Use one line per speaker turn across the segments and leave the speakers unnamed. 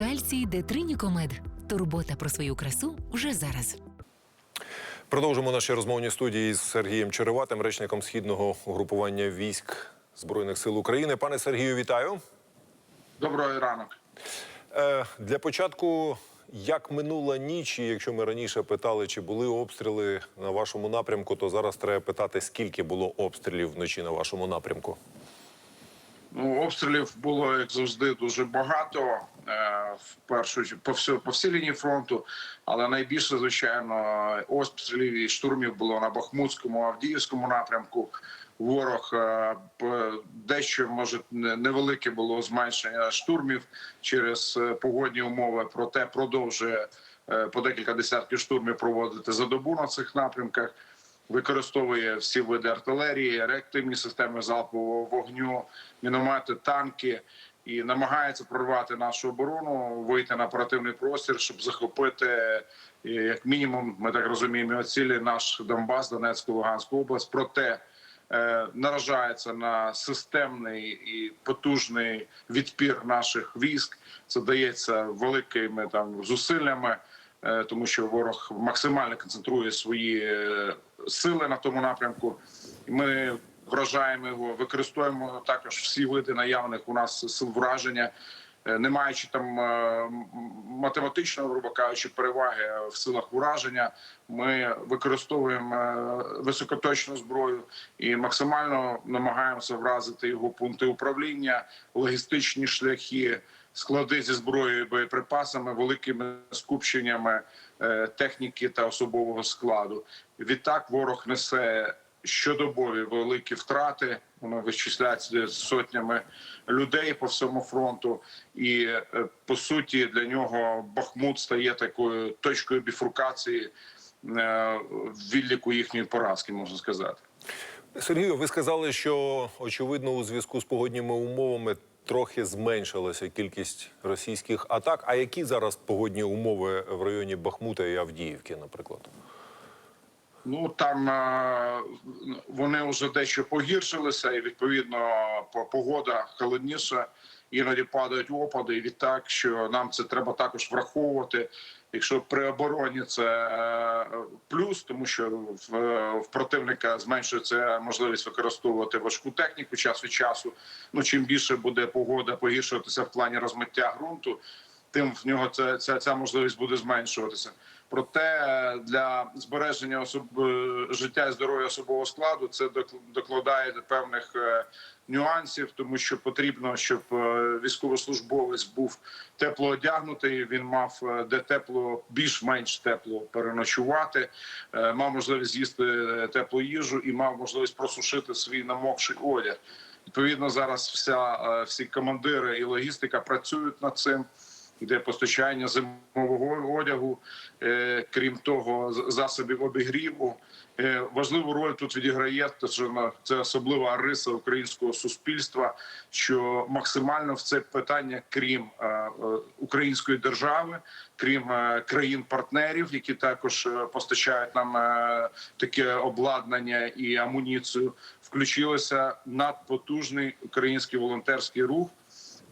Кальцій Детринікомед. Турбота про свою красу вже зараз.
Продовжимо наші розмовні студії з Сергієм Череватим, речником східного угрупування військ Збройних сил України. Пане Сергію, вітаю.
Доброго ранок.
Е, для початку, як минула ніч, і якщо ми раніше питали, чи були обстріли на вашому напрямку, то зараз треба питати, скільки було обстрілів вночі на вашому напрямку.
Ну, обстрілів було як завжди дуже багато. Е, в першу по всю по всій лінії фронту, але найбільше звичайно обстрілів і штурмів було на Бахмутському, Авдіївському напрямку. Ворог е, дещо може невелике було зменшення штурмів через е, погодні умови, проте продовжує по декілька десятків штурмів проводити за добу на цих напрямках. Використовує всі види артилерії, реактивні системи залпового вогню, міномети, танки і намагається прорвати нашу оборону, вийти на оперативний простір, щоб захопити е, як мінімум, ми так розуміємо, його цілі наш Донбас, Донецьку, Луганську область. Проте е, наражається на системний і потужний відпір наших військ. Це дається великими там зусиллями, е, тому що ворог максимально концентрує свої сили на тому напрямку. Ми вражаємо його, використовуємо також всі види наявних у нас сил враження. Е, Не маючи там е, математичного, грубо кажучи, переваги в силах ураження, ми використовуємо е, високоточну зброю і максимально намагаємося вразити його пункти управління, логістичні шляхи, склади зі зброєю, боєприпасами, великими скупченнями е, техніки та особового складу. Відтак ворог несе щодобові великі втрати. Вони вичисляються сотнями людей по всьому фронту, і е, по суті для нього Бахмут стає такою точкою біфуркації е, відліку їхньої поразки, можна сказати.
Сергію, ви сказали, що очевидно у зв'язку з погодніми умовами трохи зменшилася кількість російських атак. А які зараз погодні умови в районі Бахмута і Авдіївки, наприклад?
Ну там е, вони вже дещо погіршилися, і відповідно по- погода холодніша, іноді падають опади. І відтак, що нам це треба також враховувати. Якщо при обороні це е, плюс, тому що в противника зменшується можливість використовувати важку техніку час від часу. Ну чим більше буде погода погіршуватися в плані розмиття ґрунту, тим в нього це, ця, ця можливість буде зменшуватися. Проте для збереження особ... е, життя і здоров'я особового складу це док- докладає до певних е, нюансів, тому що потрібно, щоб е, військовослужбовець був тепло одягнутий. Він мав де тепло, більш-менш тепло переночувати, мав можливість з'їсти теплу їжу і мав можливість просушити свій намокший одяг. Відповідно, зараз вся всі командири і логістика працюють над цим. Йде постачання зимового одягу, е, крім того, засобів обігріву. Е, важливу роль тут відіграє те, що це особлива риса українського суспільства, що максимально в це питання, крім е, української держави, крім країн-партнерів, які також постачають нам таке обладнання і амуніцію, включилося надпотужний український волонтерський рух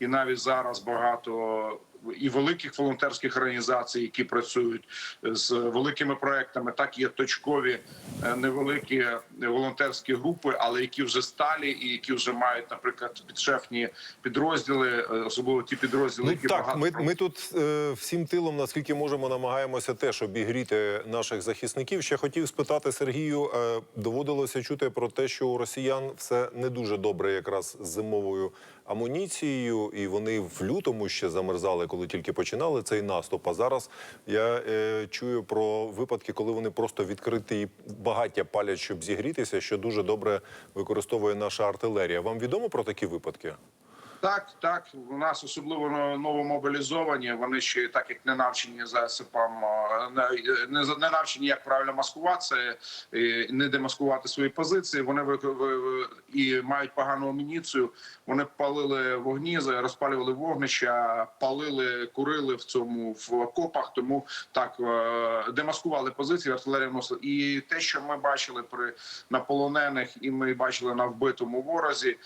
і навіть зараз багато і великих волонтерських організацій, які працюють з великими проектами, так і є точкові е, невеликі волонтерські групи, але які вже сталі і які вже мають, наприклад, підшефні підрозділи, е, особливо ті підрозділи,
Ну
які
так,
багато
ми, ми тут е, всім тилом, наскільки можемо, намагаємося теж обігріти наших захисників. Ще хотів спитати Сергію. Е, доводилося чути про те, що у росіян все не дуже добре, якраз з зимовою амуніцією, і вони в лютому ще замерзали, коли тільки починали цей наступ. А зараз я е, чую про випадки, коли вони просто відкриті багаття палять, щоб зігрітися, що дуже добре використовує наша артилерія. Вам відомо про такі випадки?
Так, так. У нас особливо новомобілізовані. Вони ще так як не навчені засипам, не- не навчені, як правильно маскуватися, не демаскувати свої позиції. Вони і мають погану амуніцію. Вони палили вогні, розпалювали вогнища, палили, курили в цьому в окопах. Тому так е, демаскували позиції, артилерія вносила. І те, що ми бачили при на полонених, і ми бачили на вбитому ворозі.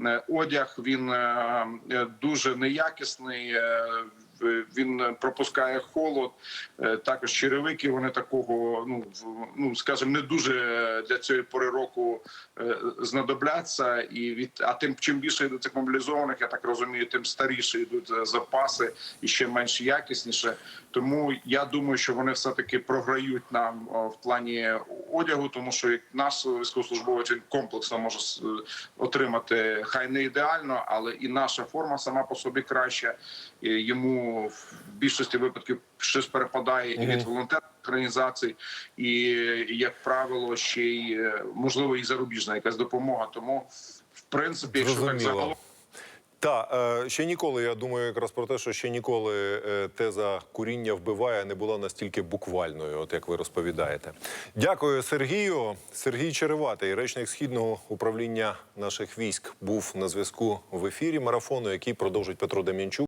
Е, Одяг він е, е, дуже неякісний. він пропускає холод. Також черевики вони такого, ну ну скажімо, не дуже для цієї пори року знадобляться. І від а тим чим більше йде цих мобілізованих, я так розумію, тим старіше йдуть запаси і ще менш якісніше. Тому я думаю, що вони все таки програють нам в плані одягу, тому що як наш військовослужбовець він комплексно може отримати хай не ідеально, але і наша форма сама по собі краща. Йому в більшості випадків щось перепадає і від волонтерних організацій, і як правило, ще й е, можливо і зарубіжна якась допомога. Тому в принципі, якщо так загалом.
Та е, ще ніколи, я думаю, якраз про те, що ще ніколи е, теза куріння вбиває не була настільки буквальною, от як ви розповідаєте. Дякую, Сергію. Сергій Череватий, речник східного управління наших військ, був на зв'язку в ефірі марафону, який продовжить Петро Дем'янчук.